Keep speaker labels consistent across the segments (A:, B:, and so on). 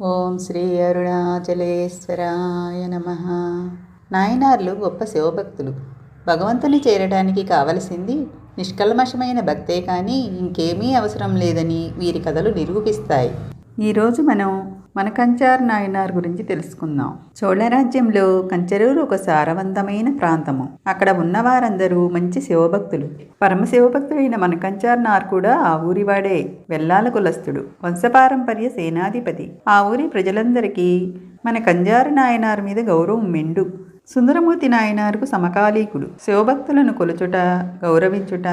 A: ఓం శ్రీ అరుణాచలేశ్వరాయ నమ. నాయనార్లు గొప్ప శివభక్తులు. భగవంతుని చేరడానికి కావలసింది నిష్కల్మషమైన భక్తే కానీ ఇంకేమీ అవసరం లేదని వీరి కథలు నిరూపిస్తాయి. ఈరోజు మనం మన కంచార్ నాయనార్ గురించి తెలుసుకుందాం. చోళరాజ్యంలో కంచరూరు ఒక సారవంతమైన ప్రాంతము. అక్కడ ఉన్నవారందరూ మంచి శివభక్తులు. పరమ శివభక్తుడైన మన కంచార్ నార్ కూడా ఆ ఊరివాడే వెల్లాల కులస్తుడు వంశపారంపర్య సేనాధిపతి. ఆ ఊరి ప్రజలందరికీ మన కంజారు నాయనార్ మీద గౌరవం మెండు. సుందరమూర్తి నాయనారుకు సమకాలీకుడు. శివభక్తులను కొలుచుట గౌరవించుట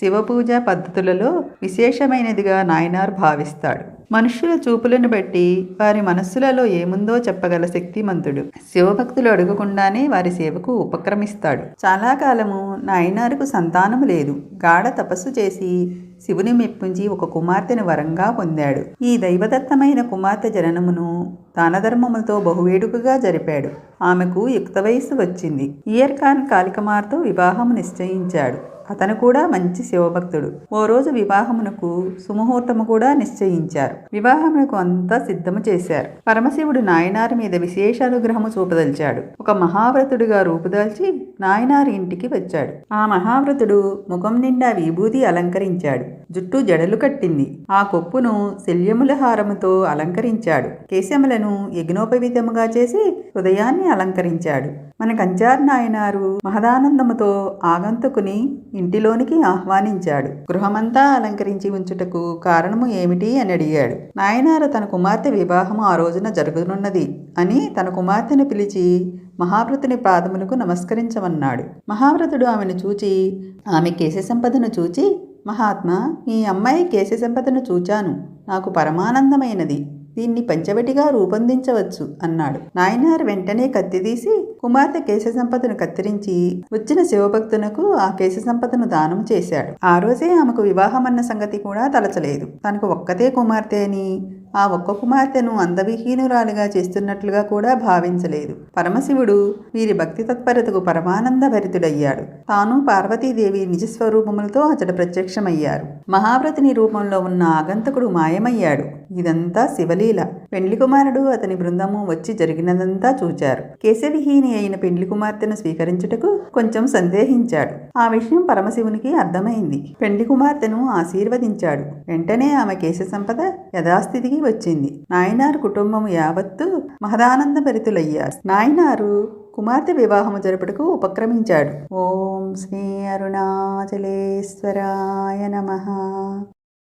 A: శివపూజ పద్ధతులలో విశేషమైనదిగా నాయనార్ భావిస్తాడు. మనుష్యుల చూపులను బట్టి వారి మనస్సులలో ఏముందో చెప్పగల శక్తిమంతుడు. శివభక్తులు అడగకుండానే వారి సేవకు ఉపక్రమిస్తాడు. చాలా కాలము నాయనారుకు సంతానము లేదు. గాఢ తపస్సు చేసి శివుని మెప్పించి ఒక కుమార్తెను వరంగా పొందాడు. ఈ దైవదత్తమైన కుమార్తె జననమును దానధర్మములతో బహువేడుకగా జరిపాడు. ఆమెకు యుక్త వయస్సు వచ్చింది. ఇయర్ ఖాన్ కాలికమార్తో వివాహము నిశ్చయించాడు. అతను కూడా మంచి శివభక్తుడు. ఓ రోజు వివాహమునకు సుముహూర్తము కూడా నిశ్చయించారు. వివాహమునకు అంతా సిద్ధము చేశారు. పరమశివుడు నాయనారి మీద విశేషానుగ్రహము చూపదలిచాడు. ఒక మహావ్రతుడిగా రూపుదాల్చి నాయనారి ఇంటికి వచ్చాడు. ఆ మహావ్రతుడు ముఖం నిండా విభూది అలంకరించాడు. జుట్టు జడలు కట్టింది. ఆ కొప్పును శల్యముల హారముతో అలంకరించాడు. కేశములను యజ్ఞోపవీతముగా చేసి హృదయాన్ని అలంకరించాడు. మన కంచార్ నాయనారు మహదానందముతో ఆగంతుకుని ఇంటిలోనికి ఆహ్వానించాడు. గృహమంతా అలంకరించి ఉంచుటకు కారణము ఏమిటి అని అడిగాడు. నాయనారు తన కుమార్తె వివాహము ఆ రోజున జరుగునున్నది అని తన కుమార్తెను పిలిచి మహావ్రతుని పాదములకు నమస్కరించమన్నాడు. మహావ్రతుడు ఆమెను చూచి ఆమె కేశ సంపదను చూచి మహాత్మా ఈ అమ్మాయి కేశ సంపదను చూచాను. నాకు పరమానందమైనది. దీన్ని పంచవటిగా రూపొందించవచ్చు అన్నాడు. నాయనార్ వెంటనే కత్తిదీసి కుమార్తె కేశ సంపదను కత్తిరించి వచ్చిన శివభక్తునకు ఆ కేశ సంపదను దానం చేశాడు. ఆ రోజే ఆమెకు వివాహం అన్న సంగతి కూడా తలచలేదు. తనకు ఒక్కతే కుమార్తె అని ఆ ఒక్క కుమార్తెను అందవిహీనురాలుగా చేస్తున్నట్లుగా కూడా భావించలేదు. పరమశివుడు వీరి భక్తి తత్పరతకు పరమానంద భరితుడయ్యాడు. తాను పార్వతీదేవి నిజస్వరూపములతో అతడు ప్రత్యక్షమయ్యారు. మహావ్రతిని రూపంలో ఉన్న ఆగంతకుడు మాయమయ్యాడు. ఇదంతా శివలీల. పెండ్లి కుమారుడు అతని బృందము వచ్చి జరిగినదంతా చూచారు. కేశవిహీని అయిన పెండ్లి కుమార్తెను స్వీకరించుటకు కొంచెం సందేహించాడు. ఆ విషయం పరమశివునికి అర్థమైంది. పెండ్లి కుమార్తెను ఆశీర్వదించాడు. వెంటనే ఆమె కేశ సంపద యథాస్థితికి వచ్చింది. నాయనారు కుటుంబం యావత్తు మహదానంద భరితులయ్యారు నాయనారు కుమార్తె వివాహము జరుపుటకు ఉపక్రమించాడు. ఓం శ్రీ అరుణాచలేశ్వరాయ నమ.